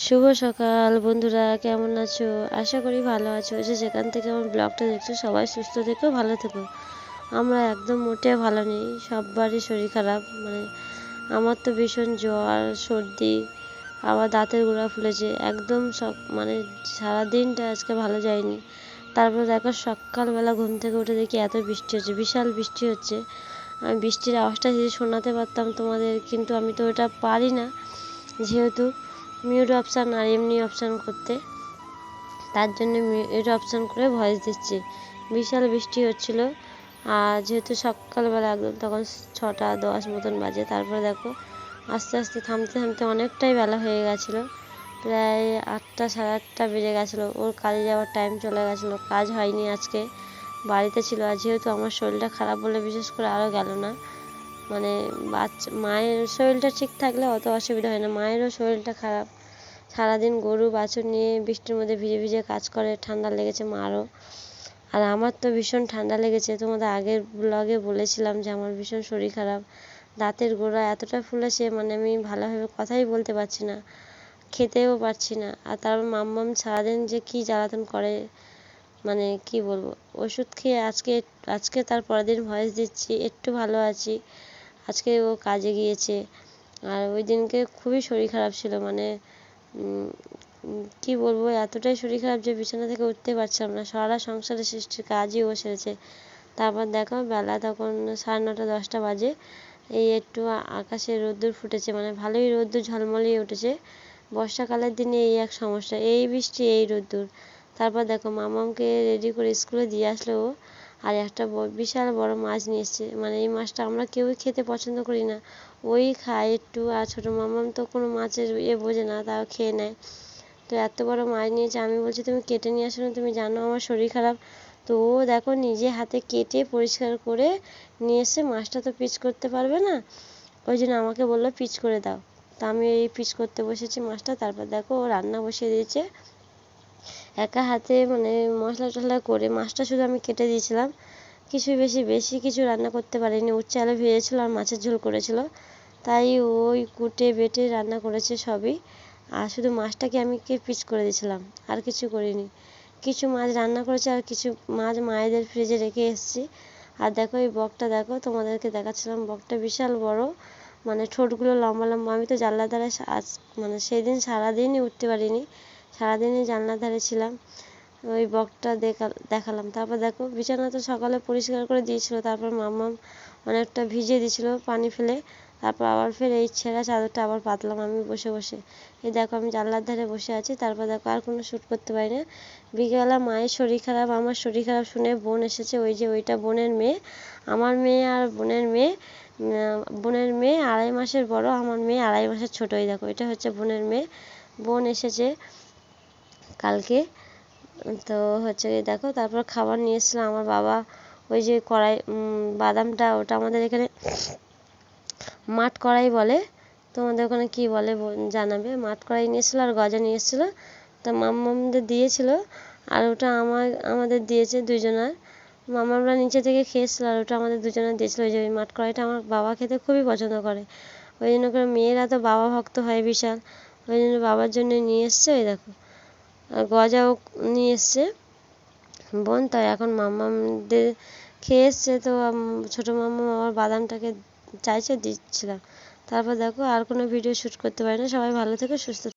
শুভ সকাল বন্ধুরা, কেমন আছো? আশা করি ভালো আছো। যে যেখান থেকে আমার ব্লগটা দেখছ, সবাই সুস্থ থেকো, ভালো থেকো। আমরা একদম মোটে ভালো নেই, সববারই শরীর খারাপ। মানে আমার তো ভীষণ জ্বর, সর্দি, আবার দাঁতের গোড়া ফুলেছে। একদম সব মানে সারাদিনটা আজকে ভালো যায়নি। তারপর দেখো সকালবেলা ঘুম থেকে উঠে দেখি এত বৃষ্টি হচ্ছে, বিশাল বৃষ্টি হচ্ছে। আমি বৃষ্টির আওয়াজটা যদি শোনাতে পারতাম তোমাদের, কিন্তু আমি তো ওটা পারি না। যেহেতু মিউট অপশান আর এমনি অপশান করতে। তার জন্য মিউট অপশান করে ভয়েস দিচ্ছি। বিশাল বৃষ্টি হচ্ছিল। আর যেহেতু সকালবেলা একদম তখন ছটা দশ মতন বাজে, তারপরে দেখো আস্তে আস্তে থামতে থামতে অনেকটাই বেলা হয়ে গেছিল। প্রায় আটটা সাড়ে আটটা বেজে গেছিল। ওর কাজে যাওয়ার টাইম চলে গেছিল। কাজ হয়নি আজকে। বাড়িতে ছিল। আর যেহেতু আমার শরীরটা খারাপ বলে বিশেষ করে আরও গেল না। মানে বাচ্চা, মায়ের শরীরটা ঠিক থাকলে অত অসুবিধা হয় না। মায়েরও শরীরটা খারাপ। সারাদিন গরু, বাছুর নিয়ে বৃষ্টির মধ্যে ভিজে ভিজে কাজ করে, ঠান্ডা লেগেছে মারও। আর আমার তো ভীষণ ঠান্ডা লেগেছে। তোমাদের আগের ব্লগে বলেছিলাম যে আমার ভীষণ শরীর খারাপ। দাঁতের গোড়া এতটা ফুলেছে মানে আমি ভালোভাবে কথাই বলতে পারছি না, খেতেও পারছি না। আর তারপর মাম্মাম সারাদিন যে কী জ্বালাতন করে মানে কি বলব? ওষুধ খেয়ে আজকে আজকে তার পরের দিন ভয়েস দিচ্ছি, একটু ভালো আছি। আজকে ও কাজে গিয়েছে। আর ওই দিনকে খুবই শরীর খারাপ ছিল মানে কি বলব, এতটাই শরীর খারাপ যে বিছানা থেকে উঠতে পারছিলাম না। সারা সংসারের সৃষ্টির কাজই ও সেরেছে। তারপর দেখো বেলা তখন সাড়ে নটা, দশটা বাজে। এই একটু আকাশে রোদ্দুর ফুটেছে মানে ভালোই রোদ্দুর ঝলমলিয়ে উঠেছে। বর্ষাকালের দিনে এই এক সমস্যা, এই বৃষ্টি, এই রোদ্দুর। তারপর দেখো মামাকে রেডি করে স্কুলে দিয়ে আসলো ও। আর একটা বিশাল বড় মাছ নিয়ে এসছে। মানে এই মাছটা আমরা কেউই খেতে পছন্দ করি না। ওই খায় একটু, আর ছোটো মামাম তো কোনো মাছের ইয়ে বোঝে না, তাও খেয়ে নেয়। তো এত বড় মাছ নিয়েছে আমি বলছি, তুমি কেটে নিয়ে আসো না, তুমি জানো আমার শরীর খারাপ। তো ও দেখো নিজে হাতে কেটে পরিষ্কার করে নিয়ে এসে মাছটা তো পিচ করতে পারবে না। ওই জন্য আমাকে বলল, পিচ করে দাও। তা আমি এই পিচ করতে বসেছি মাছটা, তারপর দেখো ও রান্না বসিয়ে দিয়েছে। একা হাতে মানে মশলা টশলা করে মাছটা শুধু আমি কেটে দিয়েছিলাম। কিছুই বেশি বেশি কিছু রান্না করতে পারিনি। উচ্চ আলু ভেজেছিল আর মাছের ঝোল করেছিল। তাই ওই কুটে বেটে রান্না করেছে সবই। আর শুধু মাছটাকে আমি কে পিচ করে দিয়েছিলাম? আর কিছু করিনি। কিছু মাছ রান্না করেছে আর কিছু মাছ মায়েদের ফ্রিজে রেখে এসেছি। আর দেখো এই বকটা, দেখো তোমাদেরকে দেখাচ্ছিলাম। বকটা বিশাল বড়। মানে ঠোঁটগুলো লম্বা লম্বা। আমি তো জানলার ধারে আজ মানে সেদিন সারাদিনই উঠতে পারিনি। সারাদিনই জানলার ধারে ছিলাম। ওই বকটা দেখা, দেখালাম। তারপর দেখো, বিছানা তো সকালে পরিষ্কার করে দিয়েছিল। তারপর মাম্মাম অনেকটা ভিজিয়ে দিয়েছিল পানি ফেলে। তারপর আবার ফের এই ছেঁড়া চাদরটা আবার পাতলাম আমি বসে বসে। এই দেখো, আমি জানলার ধারে বসে আছি। তারপর দেখো, আর কোনো শ্যুট করতে পারি না। বিকেলবেলা মায়ের শরীর খারাপ, আমার শরীর খারাপ শুনে বোন এসেছে। ওই যে ওইটা বোনের মেয়ে, আমার মেয়ে আর বোনের মেয়ে বোনের মেয়ে আড়াই মাসের বড়, আমার মেয়ে আড়াই মাসের ছোটো। এই দেখো, এটা হচ্ছে বোনের মেয়ে। বোন এসেছে। কালকে। তো হচ্ছে দেখো, তারপর খাবার নিয়ে এসেছিল আমার বাবা। ওই যে কড়াই বাদামটা, ওটা আমাদের এখানে মাঠ কড়াই বলে। তোমাদের ওখানে কী বলে জানাবে। মাঠ কড়াই নিয়ে এসেছিল আর গজা নিয়ে এসেছিল। তা মাম্মামদের দিয়েছিলো আর ওটা আমার, আমাদের দিয়েছে দুজনার। মামারা নিচে থেকে খেয়েছিলো আর ওটা আমাদের দুজনের দিয়েছিল। ওই যে ওই মাঠ কড়াইটা আমার বাবা খেতে খুবই পছন্দ করে। ওই জন্য করে মেয়েরা তো বাবা ভক্ত হয় বিশাল। ওই জন্য বাবার জন্য নিয়ে এসছে, ওই দেখো। গজাও নিয়ে এসছে। বোন, তাই এখন মাম্মামদের খেয়ে এসছে। তো ছোটো মামা আমার বাদামটাকে চাইছে দিচ্ছিলাম তারপর দেখো আর কোনো ভিডিও শ্যুট করতে পারি না। সবাই ভালো থেকো, সুস্থ